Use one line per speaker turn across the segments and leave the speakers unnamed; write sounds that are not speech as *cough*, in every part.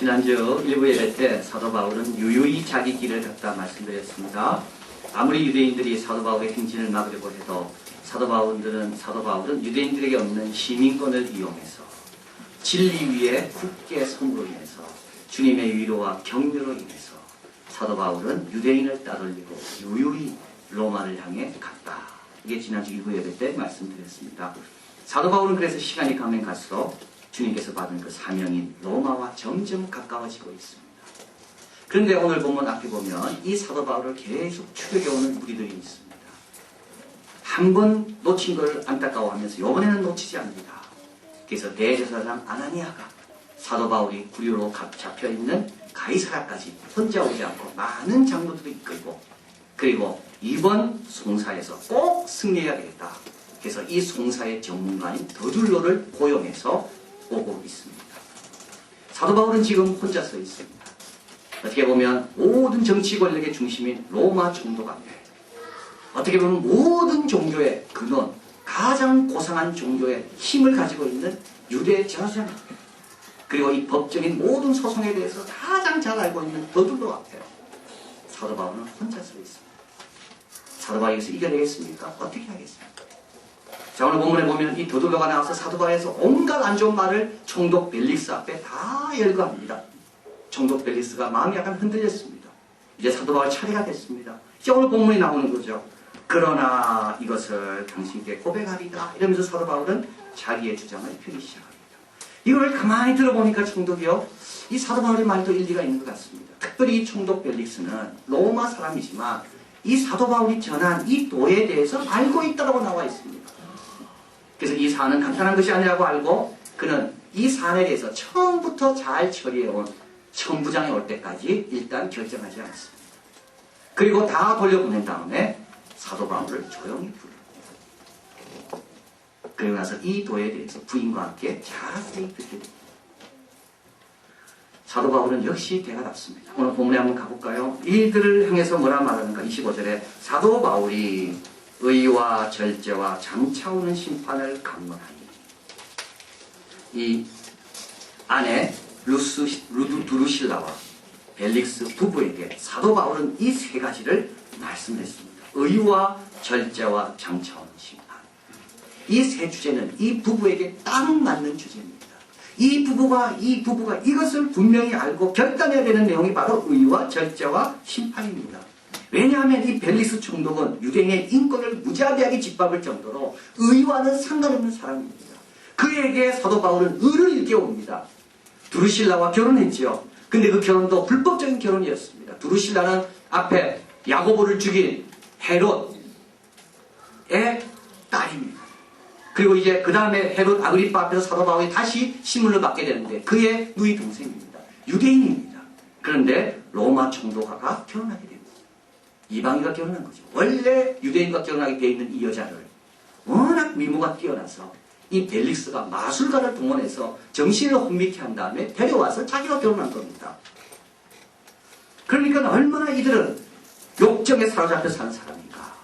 지난주 일부 예배 때 사도 바울은 유유히 자기 길을 걷다 말씀드렸습니다. 아무리 유대인들이 사도 바울의 행진을 막으려고 해도 사도 바울들은 사도 바울은 유대인들에게 없는 시민권을 이용해서 진리 위에 굳게 섬으로 인해서 주님의 위로와 격려로 인해서 사도 바울은 유대인을 따돌리고 유유히 로마를 향해 갔다. 이게 지난주 일부 예배 때 말씀드렸습니다. 사도 바울은 그래서 시간이 가면 갈수록 주님께서 받은 그 사명인 로마와 점점 가까워지고 있습니다. 그런데 오늘 본문 앞에 보면 이 사도 바울을 계속 추격해오는 무리들이 있습니다. 한 번 놓친 걸 안타까워하면서 이번에는 놓치지 않습니다. 그래서 대제사장 아나니아가 사도 바울이 구류로 잡혀 있는 가이사라까지 혼자 오지 않고 많은 장로들을 이끌고 그리고 이번 송사에서 꼭 승리해야 되겠다. 그래서 이 송사의 전문가인 더둘로를 고용해서 오고 있습니다. 사도 바울은 지금 혼자 서 있습니다. 어떻게 보면 모든 정치 권력의 중심인 로마 총독 앞에 어떻게 보면 모든 종교의 근원, 가장 고상한 종교의 힘을 가지고 있는 유대 제사장 그리고 이 법적인 모든 소송에 대해서 가장 잘 알고 있는 더둘로 앞에 사도 바울은 혼자 서 있습니다. 사도 바울이 여기서 이겨내겠습니까? 어떻게 하겠습니까? 자 오늘 본문에 보면 이 더둘로가 나와서 사도 바울에서 온갖 안 좋은 말을 총독 벨릭스 앞에 다 열거합니다. 총독 벨릭스가 마음이 약간 흔들렸습니다. 이제 사도 바울 차례가 됐습니다. 이제 오늘 본문이 나오는 거죠. 그러나 이것을 당신께 고백하리다 이러면서 사도 바울은 자기의 주장을 펴기 시작합니다. 이걸 가만히 들어보니까 총독이요. 이 사도 바울의 말도 일리가 있는 것 같습니다. 특별히 이 총독 벨릭스는 로마 사람이지만 이 사도 바울이 전한 이 도에 대해서 알고 있다고 나와 있습니다. 그래서 이 사안은 간단한 것이 아니라고 알고 그는 이 사안에 대해서 처음부터 잘 처리해온 천부장이 올 때까지 일단 결정하지 않습니다. 그리고 다 돌려보낸 다음에 사도 바울을 조용히 부릅니다. 그리고 나서 이 도에 대해서 부인과 함께 자세히 듣게 됩니다. 사도 바울은 역시 대가답습니다. 오늘 본문에 한번 가볼까요? 이들을 향해서 뭐라 말하는가? 25절에 사도 바울이 의와 절제와 장차오는 심판을 강론하니 이 안에 루스, 루두, 두루실라와 벨릭스 부부에게 사도 바울은 이 세 가지를 말씀했습니다. 의와 절제와 장차오는 심판. 이 세 주제는 이 부부에게 딱 맞는 주제입니다. 이 부부가 이 부부가 이것을 분명히 알고 결단해야 되는 내용이 바로 의와 절제와 심판입니다. 왜냐하면 이 벨리스 총독은 유대인의 인권을 무자비하게 짓밟을 정도로 의와는 상관없는 사람입니다. 그에게 사도 바울은 의를 일깨웁니다. 두루실라와 결혼했지요. 근데 그 결혼도 불법적인 결혼이었습니다. 두루실라는 앞에 야고보를 죽인 헤롯의 딸입니다. 그리고 이제 그 다음에 헤롯 아그리파 앞에서 사도 바울이 다시 신문을 받게 되는데 그의 누이 동생입니다. 유대인입니다. 그런데 로마 총독과 결혼하게 됩니다. 이방인과 결혼한 거죠. 원래 유대인과 결혼하게 되어 있는 이 여자를 워낙 미모가 뛰어나서 이 벨릭스가 마술가를 동원해서 정신을 혼미케 한 다음에 데려와서 자기가 결혼한 겁니다. 그러니까 얼마나 이들은 욕정에 사로잡혀 사는 사람인가.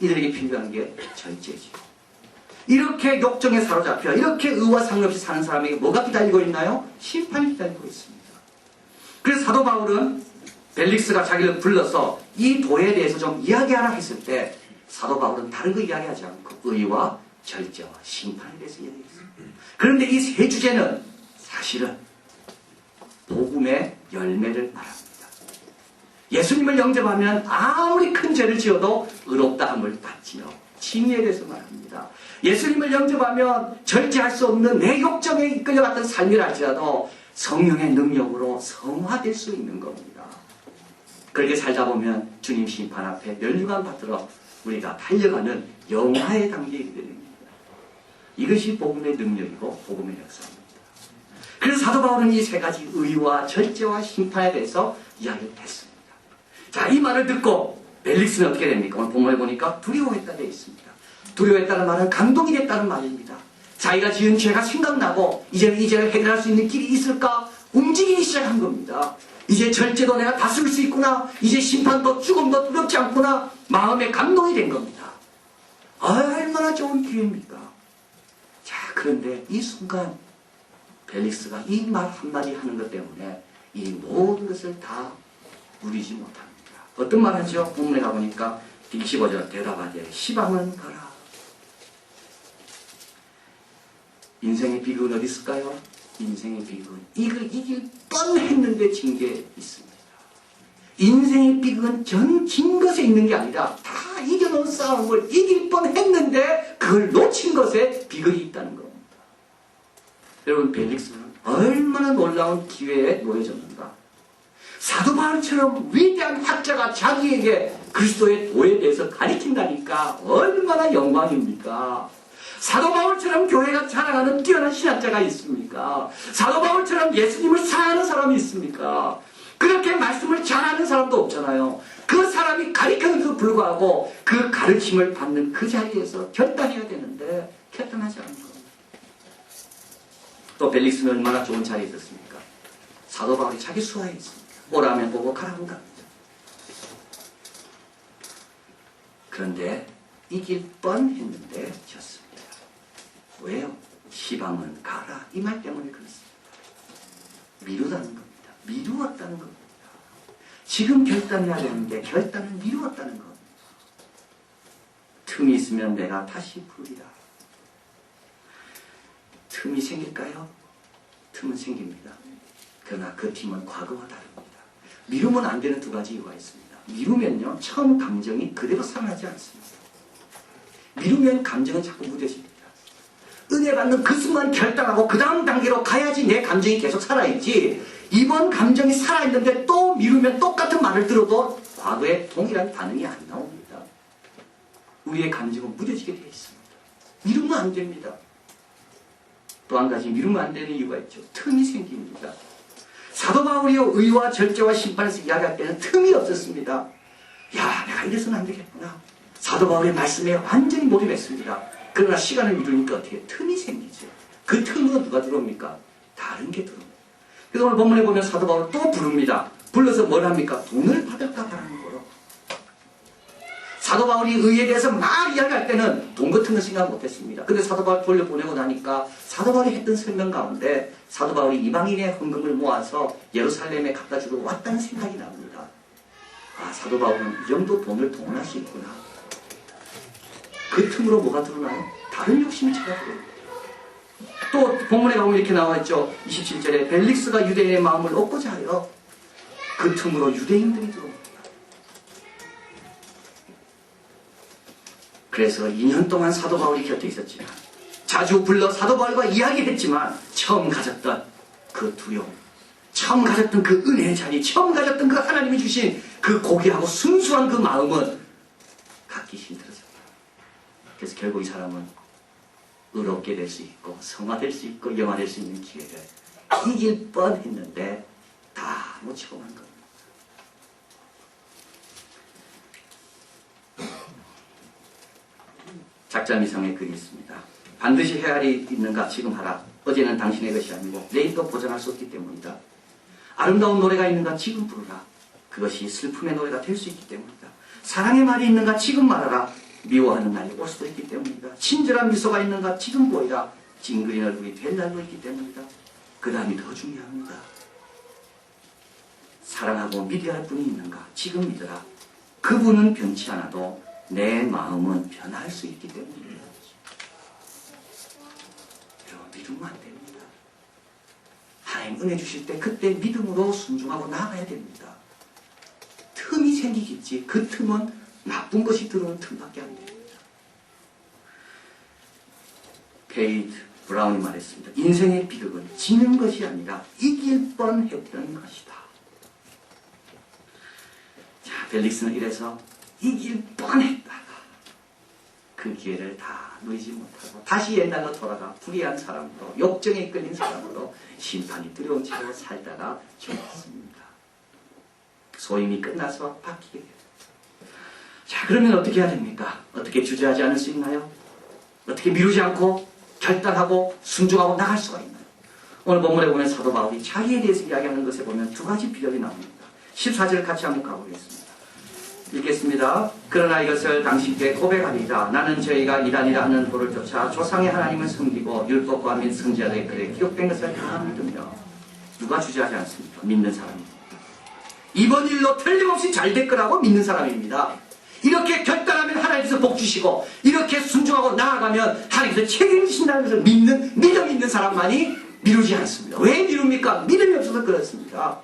이들에게 필요한 게 절제지. 이렇게 욕정에 사로잡혀 이렇게 의와 상관없이 사는 사람에게 뭐가 기다리고 있나요? 심판이 기다리고 있습니다. 그래서 사도 바울은 벨릭스가 자기를 불러서 이 도에 대해서 좀 이야기하라 했을 때 사도 바울은 다른 거 이야기하지 않고 의와 절제와 심판에 대해서 이야기했습니다. 그런데 이 세 주제는 사실은 복음의 열매를 말합니다. 예수님을 영접하면 아무리 큰 죄를 지어도 의롭다함을 받지요. 칭의에 대해서 말합니다. 예수님을 영접하면 절제할 수 없는 내 욕정에 이끌려갔던 삶이랄지라도 성령의 능력으로 성화될 수 있는 겁니다. 그렇게 살다 보면 주님 심판 앞에 멸류관 받들어 우리가 달려가는 영화의 단계에 이르게 됩니다. 이것이 복음의 능력이고 복음의 역사입니다. 그래서 사도 바울은 이 세 가지 의와 절제와 심판에 대해서 이야기를 했습니다. 자, 이 말을 듣고 벨릭스는 어떻게 됩니까? 오늘 본문에 보니까 두려워했다 되어 있습니다. 두려워했다는 말은 감동이 됐다는 말입니다. 자기가 지은 죄가 생각나고 이제는 이 죄를 해결할 수 있는 길이 있을까 움직이기 시작한 겁니다. 이제 절제도 내가 다스릴 수 있구나. 이제 심판도 죽음도 두렵지 않구나. 마음에 감동이 된 겁니다. 얼마나 좋은 기회입니까? 자, 그런데 이 순간 벨릭스가 이 말 한마디 하는 것 때문에 이 모든 것을 다 누리지 못합니다. 어떤 말 하죠? 본문에 가보니까 25절 대답하되 시방은 가라. 인생의 비극은 어디 있을까요? 인생의 비극은 이걸 이길 뻔했는데 진 게 있습니다. 인생의 비극은 전 진 것에 있는 게 아니라 다 이겨놓은 싸움을 이길 뻔했는데 그걸 놓친 것에 비극이 있다는 겁니다. 여러분 벨릭스는 얼마나 놀라운 기회에 놓여졌는가. 사도 바울처럼 위대한 학자가 자기에게 그리스도의 도에 대해서 가리킨다니까 얼마나 영광입니까? 사도 바울처럼 교회가 자랑하는 뛰어난 신학자가 있습니까? 사도 바울처럼 예수님을 사랑하는 사람이 있습니까? 그렇게 말씀을 잘하는 사람도 없잖아요. 그 사람이 가르쳤는데도 불구하고 그 가르침을 받는 그 자리에서 결단해야 되는데 결단하지 않는 겁니다. 또 벨릭스는 얼마나 좋은 자리에 있었습니까? 사도 바울이 자기 수하에 있습니다. 오라면 보고 가라면 갑니다. 그런데 이길 뻔했는데 졌습니다. 왜요? 시방은 가라. 이 말 때문에 그렇습니다. 미루다는 겁니다. 미루었다는 겁니다. 지금 결단해야 되는데 결단을 미루었다는 겁니다. 틈이 있으면 내가 다시 부르리라. 틈이 생길까요? 틈은 생깁니다. 그러나 그 틈은 과거와 다릅니다. 미루면 안 되는 두 가지 이유가 있습니다. 미루면요, 처음 감정이 그대로 살아나지 않습니다. 미루면 감정은 자꾸 무뎌집니다. 은혜 받는 그 순간 결단하고 그 다음 단계로 가야지 내 감정이 계속 살아있지. 이번 감정이 살아있는데 또 미루면 똑같은 말을 들어도 과거에 동일한 반응이 안 나옵니다. 우리의 감정은 무뎌지게 되어 있습니다. 미루면 안 됩니다. 또 한 가지 미루면 안 되는 이유가 있죠. 틈이 생깁니다. 사도 바울이요 의와 절제와 심판에서 이야기할 때는 틈이 없었습니다. 야 내가 이래서는 안 되겠구나. 사도 바울의 말씀에 완전히 몰입했습니다. 그러나 시간을 미루니까 어떻게 틈이 생기죠. 그 틈으로 누가 들어옵니까? 다른 게 들어옵니다. 그래서 오늘 본문에 보면 사도 바울 또 부릅니다. 불러서 뭘 합니까? 돈을 받을까 바라는 거로. 사도 바울이 의에 대해서 막 이야기할 때는 돈 같은 거 생각 못했습니다. 근데 사도 바울 돌려보내고 나니까 사도 바울이 했던 설명 가운데 사도 바울이 이방인의 헌금을 모아서 예루살렘에 갖다 주러 왔다는 생각이 납니다. 아, 사도 바울은 이 정도 돈을 동원할 수 있구나. 그 틈으로 뭐가 드러나요? 다른 욕심이 찾아들어요. 또 본문에 가보면 이렇게 나와 있죠. 27절에 벨릭스가 유대인의 마음을 얻고자 하여 그 틈으로 유대인들이 들어옵니다. 그래서 2년 동안 사도 바울이 곁에 있었지만 자주 불러 사도 바울과 이야기했지만 처음 가졌던 그 두려움, 처음 가졌던 그 은혜의 자리, 처음 가졌던 그 하나님이 주신 그 고귀하고 순수한 그 마음은 갖기 힘들었습니다. 그래서 결국 이 사람은 의롭게 될 수 있고 성화될 수 있고 영화될 수 있는 기회를 이길 뻔했는데 다 놓치고 만 겁니다. *clears throat* 작자 미성의 글이 있습니다. 반드시 헤아리 있는가 지금 하라. 어제는 당신의 것이 아니고 내일도 보장할 수 없기 때문이다. 아름다운 노래가 있는가 지금 부르라. 그것이 슬픔의 노래가 될 수 있기 때문이다. 사랑의 말이 있는가 지금 말하라. 미워하는 날이 올 수도 있기 때문이다. 친절한 미소가 있는가 지금 보이라. 징그린 얼굴이 될 날도 있기 때문이다. 그 다음이 더 중요합니다. 사랑하고 믿어야 할 분이 있는가 지금 믿어라. 그분은 변치 않아도 내 마음은 변할 수 있기 때문입니다. 여러분 믿으면 안 됩니다. 하나님 은혜 주실 때 그때 믿음으로 순종하고 나아가야 됩니다. 틈이 생기겠지 그 틈은 나쁜 것이 들어오는 틈밖에 안 됩니다. 페이드 브라운이 말했습니다. 인생의 비극은 지는 것이 아니라 이길 뻔했던 것이다. 자, 벨릭스는 이래서 이길 뻔했다가 그 기회를 다 누리지 못하고 다시 옛날로 돌아가 불의한 사람으로 욕정에 끌린 사람으로 심판이 두려운 채로 살다가 죽었습니다. 소임이 끝나서 바뀌게 됩니다. 자 그러면 어떻게 해야 됩니까? 어떻게 주저하지 않을 수 있나요? 어떻게 미루지 않고 결단하고 순종하고 나갈 수가 있나요? 오늘 본문에 보면 사도 바울이 자기에 대해서 이야기하는 것에 보면 두 가지 비결이 나옵니다. 14절 같이 한번 가보겠습니다. 읽겠습니다. 그러나 이것을 당신께 고백하리라. 나는 저희가 이단이라 하는 도를 쫓아 조상의 하나님을 섬기고 율법과 및 선지자들의 글에 기록된 것을 다 믿으며 누가 주저하지 않습니까? 믿는 사람입니다. 이번 일로 틀림없이 잘 될 거라고 믿는 사람입니다. 이렇게 결단하면 하나님께서 복 주시고 이렇게 순종하고 나아가면 하나님께서 책임지신다는 것을 믿는 믿음 있는 사람만이 미루지 않습니다. 왜 미룹니까? 믿음이 없어서 그렇습니다.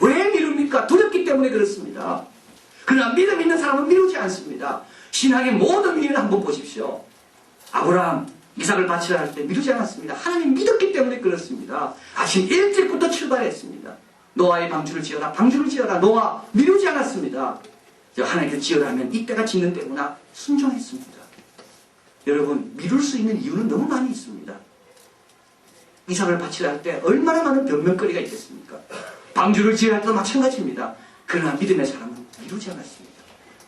왜 미룹니까? 두렵기 때문에 그렇습니다. 그러나 믿음 있는 사람은 미루지 않습니다. 신앙의 모든 일을 한번 보십시오. 아브라함 이삭을 바치라 할 때 미루지 않았습니다. 하나님 믿었기 때문에 그렇습니다. 아침 일찍부터 출발했습니다. 노아의 방주를 지어라 방주를 지어라 노아 미루지 않았습니다. 저 하나님께서 지으라면 이때가 짓는 때구나 순종했습니다. 여러분 미룰 수 있는 이유는 너무 많이 있습니다. 이삭을 바치라 할때 얼마나 많은 변명거리가 있겠습니까? 방주를 지어야 할 때도 마찬가지입니다. 그러나 믿음의 사람은 미루지 않았습니다.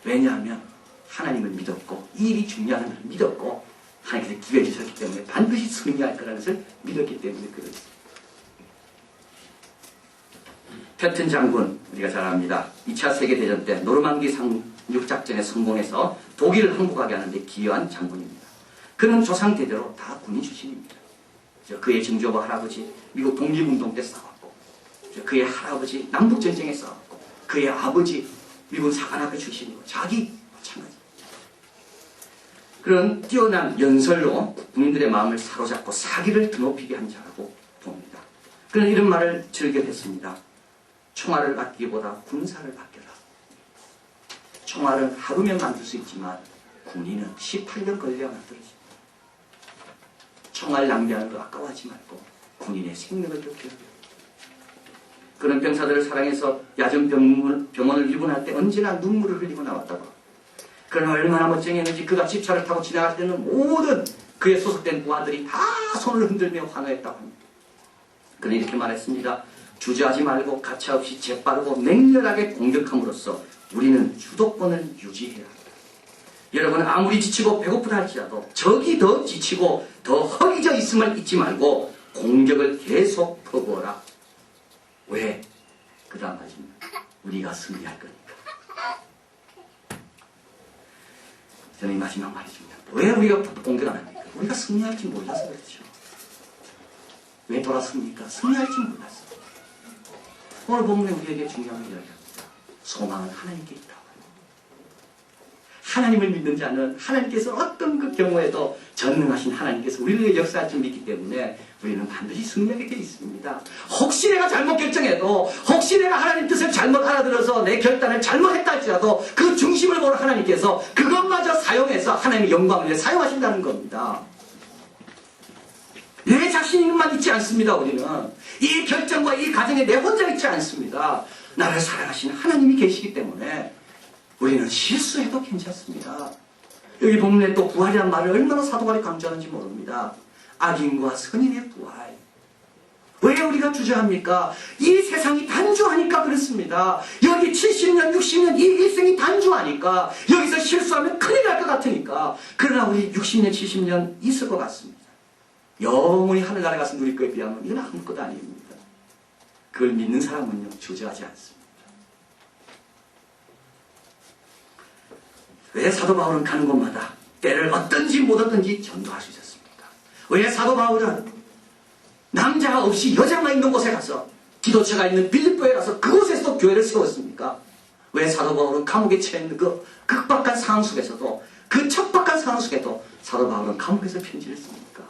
왜냐하면 하나님을 믿었고 이 일이 중요한 것을 믿었고 하나님께서 기회 주셨기 때문에 반드시 승리할 거라는 것을 믿었기 때문에 그렇습니다. 패튼 장군 우리가 잘 압니다. 2차 세계대전 때 노르망디 상륙작전에 성공해서 독일을 항복하게 하는데 기여한 장군입니다. 그는 조상 대대로 다 군인 출신입니다. 저 그의 증조부 할아버지 미국 독립운동 때 싸웠고 저 그의 할아버지 남북전쟁에 싸웠고 그의 아버지 미국 사관학교 출신이고 자기 마찬가지 그런 뛰어난 연설로 국민들의 마음을 사로잡고 사기를 드높이게 한 자라고 봅니다. 그는 이런 말을 즐겨 했습니다. 총알을 아끼기보다 군사를 아껴라. 총알은 하루면 만들 수 있지만 군인은 18년 걸려야 만들어집니다. 총알 낭비하는 거 아까워하지 말고 군인의 생명을 지켜야 그런 병사들을 사랑해서 야전 병원, 병원을 입원할 때 언제나 눈물을 흘리고 나왔다고. 그러나 얼마나 멋쟁이했는지 그가 집차를 타고 지나갈 때는 모든 그의 소속된 부하들이 다 손을 흔들며 환호했다고 합니다. 그는 이렇게 말했습니다. 주저하지 말고 가차없이 재빠르고 맹렬하게 공격함으로써 우리는 주도권을 유지해야 합니다. 여러분 아무리 지치고 배고프다 할지라도 적이 더 지치고 더 허기져 있음을 잊지 말고 공격을 계속 퍼부어라. 왜? 그 다음 말입니다. 우리가 승리할 거니까. 저는 이 마지막 말이십니다. 왜 우리가 공격 안 합니까? 우리가 승리할지 몰라서 그렇죠. 왜 돌아섭니까? 승리할지 몰랐어. 오늘 본문에 우리에게 중요한 걸 이야기합니다. 소망은 하나님께 있다고. 하나님을 믿는 자는 하나님께서 어떤 그 경우에도 전능하신 하나님께서 우리를 역사할 줄 믿기 때문에 우리는 반드시 승리하게 되어 있습니다. 혹시 내가 잘못 결정해도 혹시 내가 하나님 뜻을 잘못 알아들어서 내 결단을 잘못했다 할지라도 그 중심을 보는 하나님께서 그것마저 사용해서 하나님의 영광을 사용하신다는 겁니다. 내 자신만 있지 않습니다, 우리는. 이 결정과 이 가정에 내 혼자 있지 않습니다. 나를 사랑하시는 하나님이 계시기 때문에 우리는 실수해도 괜찮습니다. 여기 본문에 또 부활이란 말을 얼마나 사도관이 강조하는지 모릅니다. 악인과 선인의 부활. 왜 우리가 주저합니까? 이 세상이 단주하니까 그렇습니다. 여기 70년, 60년 이 일생이 단주하니까 여기서 실수하면 큰일 날 것 같으니까 그러나 우리 60년, 70년 있을 것 같습니다. 영원히 하늘나라 가서 누릴 거에 비하면 이건 아무것도 아닙니다. 그걸 믿는 사람은요 주저하지 않습니다. 왜 사도 바울은 가는 곳마다 때를 얻든지 못 얻든지 전도할 수 있었습니까? 왜 사도 바울은 남자가 없이 여자만 있는 곳에 가서 기도처가 있는 빌립보에 가서 그곳에서도 교회를 세웠습니까? 왜 사도 바울은 감옥에 처해 있는 그 극박한 상황 속에서도 그 척박한 상황 속에도 사도 바울은 감옥에서 편지를 씁니까?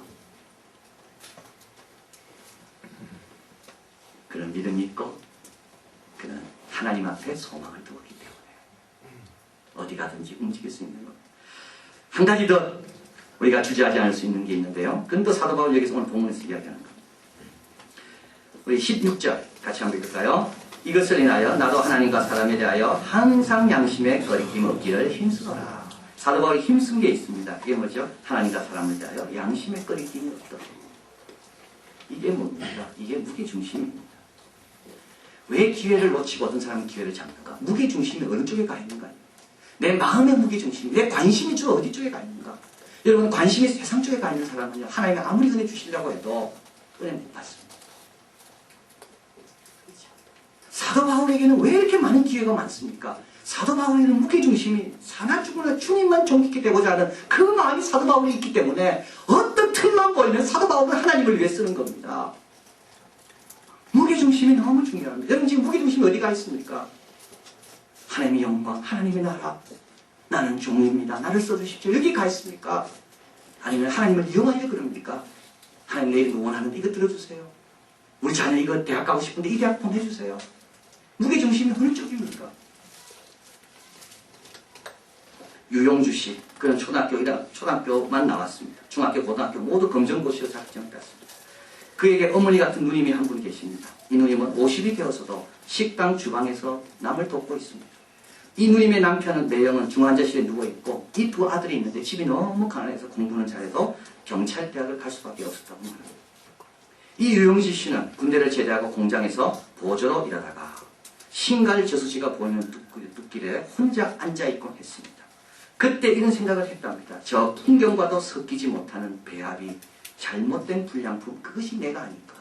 그런 믿음이 있고 그는 하나님 앞에 소망을 두었기 때문에 어디 가든지 움직일 수 있는 것. 한 가지 더 우리가 주저하지 않을 수 있는 게 있는데요. 또 사도 바울 여기서 오늘 본문에서 이야기하는 겁니다. 우리 16절 같이 한번 읽을까요? 이것을 인하여 나도 하나님과 사람에 대하여 항상 양심에 거리낌 없기를 힘쓰노라. 사도 바울이 힘쓴 게 있습니다. 그게 뭐죠? 하나님과 사람을 대하여 양심에 거리낌이 없도록. 이게 뭡니까? 이게 무게중심입니다. 왜 기회를 놓치고 어떤 사람은 기회를 잡는가? 무게중심이 어느 쪽에 가 있는가? 내 마음의 무게중심이, 내 관심이 주로 어디 쪽에 가 있는가? 여러분, 관심이 세상 쪽에 가 있는 사람은요, 하나님이 아무리 은혜 주시려고 해도 은혜 못 받습니다. 사도 바울에게는 왜 이렇게 많은 기회가 많습니까? 사도 바울에게는 무게중심이 사나 죽으나 주님만 존귀케 되고자 하는 그 마음이 사도 바울이 있기 때문에 어떤 틈만 보이면 사도 바울은 하나님을 위해 쓰는 겁니다. 무게중심이 너무 중요합니다. 여러분 지금 무게중심이 어디가 있습니까? 하나님의 영광, 하나님의 나라. 나는 종입니다. 나를 써주십시오. 여기 가 있습니까? 아니면 하나님을 이용하려 그럽니까? 하나님 내 이름 원하는데 이거 들어주세요. 우리 자녀 이거 대학 가고 싶은데 이 대학 보내주세요. 무게중심이 어느 쪽입니까? 유용주 씨, 그는 초등학교, 일 초등학교만 나왔습니다. 중학교, 고등학교 모두 검정고시로 작정했습니다. 그에게 어머니 같은 누님이 한 분 계십니다. 이 누님은 50이 되어서도 식당 주방에서 남을 돕고 있습니다. 이 누님의 남편은 내영은 중환자실에 누워있고 이 두 아들이 있는데 집이 너무 가난해서 공부는 잘해도 경찰대학을 갈 수밖에 없었다고 말합니다. 이 유영지 씨는 군대를 제대하고 공장에서 보조로 일하다가 신갈 저수지가 보이는 뚝- 뚝길에 혼자 앉아있곤 했습니다. 그때 이런 생각을 했답니다. 저 풍경과도 섞이지 못하는 배합이 잘못된 불량품 그것이 내가 아닐까.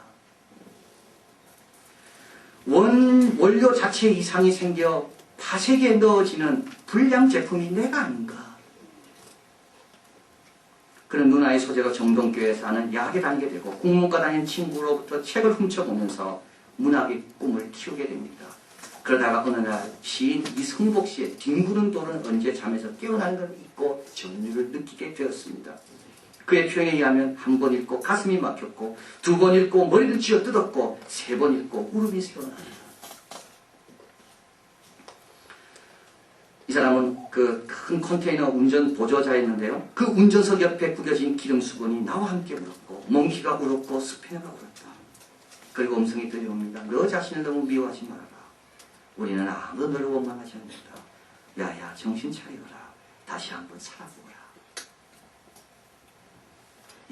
원 원료 자체에 이상이 생겨 파색에 넣어지는 불량 제품이 내가 아닌가. 그런 누나의 소재가 정동교에 사는 야학에 다니게 되고 국문과 다니는 친구로부터 책을 훔쳐보면서 문학의 꿈을 키우게 됩니다. 그러다가 어느 날 시인 이성복 씨의 뒹구는 돌은 언제 잠에서 깨어나는 걸 잊고 전율을 느끼게 되었습니다. 그의 표현에 의하면 한 번 읽고 가슴이 막혔고 두 번 읽고 머리를 쥐어 뜯었고 세 번 읽고 무릎이 새어나다. 이 사람은 그 큰 컨테이너 운전 보조자였는데요. 그 운전석 옆에 구겨진 기름 수건이 나와 함께 울었고 몽키가 울었고 스페너가 울었다. 그리고 음성이 들려옵니다. 너 자신을 너무 미워하지 말아라. 우리는 아무도 너를 원망하지 않는다. 야야 정신 차리거라. 다시 한번 살아보거라.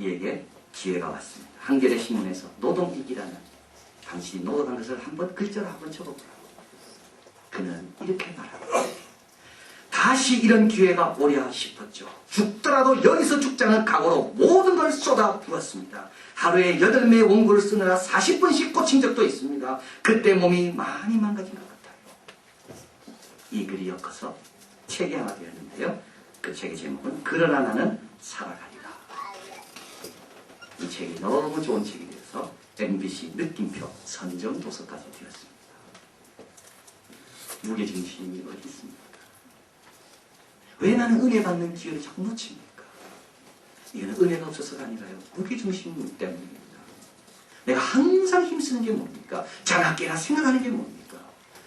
이에게 기회가 왔습니다. 한겨레 신문에서 노동이기라는 당신이 노동한 것을 한번 글자로 한번 적어보라. 그는 이렇게 말합니다. 다시 이런 기회가 오랴 싶었죠. 죽더라도 여기서 죽자는 각오로 모든 걸 쏟아 부었습니다. 하루에 8매의 원고를 쓰느라 40분씩 꽂힌 적도 있습니다. 그때 몸이 많이 망가진 것 같아요. 이 글이 엮어서 책이 하나 되었는데요. 그 책의 제목은 그러나 나는 살아가리라. 이 책이 너무 좋은 책이 되어서 MBC 느낌표 선정 도서까지 되었습니다. 무게중심이 어디 있습니까? 왜 나는 은혜 받는 기회를 자꾸 놓칩니까? 이거는 은혜가 없어서가 아니라요. 무게중심 때문입니다. 내가 항상 힘쓰는 게 뭡니까? 장학계나 생각하는 게 뭡니까?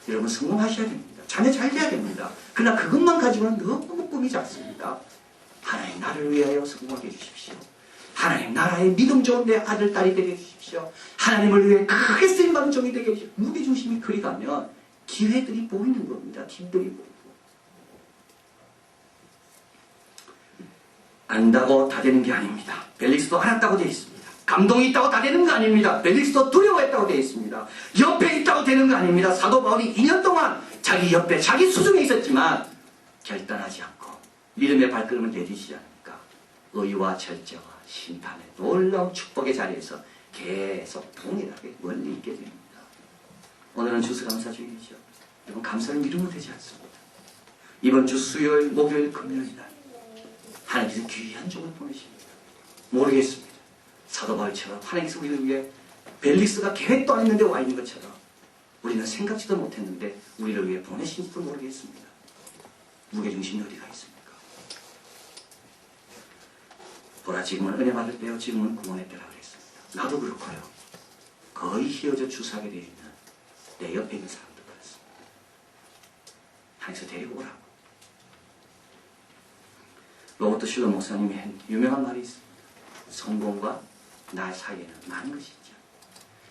여러분 성공하셔야 됩니다. 자녀 잘 돼야 됩니다. 그러나 그것만 가지고는 너무 꿈이 작습니다. 하나님 나를 위하여 성공하게 해주십시오. 하나님 나라의 믿음 좋은 내 아들, 딸이 되게 해주십시오. 하나님을 위해 크게 쓰임받은 종이 되게 해주십시오. 무게중심이 그리 가면 기회들이 보이는 겁니다. 길들이 보이고. 안다고 다 되는 게 아닙니다. 벨릭스도 알았다고 되어 있습니다. 감동이 있다고 다 되는 거 아닙니다. 벨릭스도 두려워했다고 되어 있습니다. 옆에 있다고 되는 거 아닙니다. 사도 바울이 2년 동안 자기 옆에 자기 수중에 있었지만 결단하지 않고 믿음의 발걸음을 내디시지 않으니까 의와 절제와 심판의 놀라운 축복의 자리에서 계속 동일하게 멀리 있게 됩니다. 오늘은 주수감사주일이죠. 여러분 감사를 미루면 되지 않습니다. 이번 주 수요일, 목요일, 금요일 날 하나님께서 귀한 종을 보내십니다. 모르겠습니다. 사도 바울처럼 하나님께서 우리를 위해 벨릭스가 계획도 안 했는데 와 있는 것처럼 우리는 생각지도 못했는데 우리를 위해 보내신지도 모르겠습니다. 무게중심이 어디가 있습니까? 보라 지금은 은혜 받을 때요 지금은 구원의 때라 그랬습니다. 나도 그렇고요. 거의 휘어져 주사하게 되어 있는 내 옆에 있는 사람도 그렇습니다. 하나님께서 데리고 오라고. 로버트 슐러 목사님이 한 유명한 말이 있습니다. 성공과 나 사이에는 많은 것이 있죠.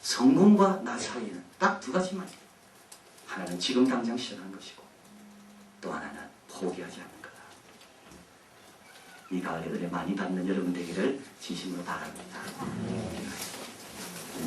성공과 나 사이에는 딱 두 가지만 있어요. 하나는 지금 당장 시작하는 것이고 또 하나는 포기하지 않는. 이 가을에 은혜 많이 받는 여러분 되기를 진심으로 바랍니다.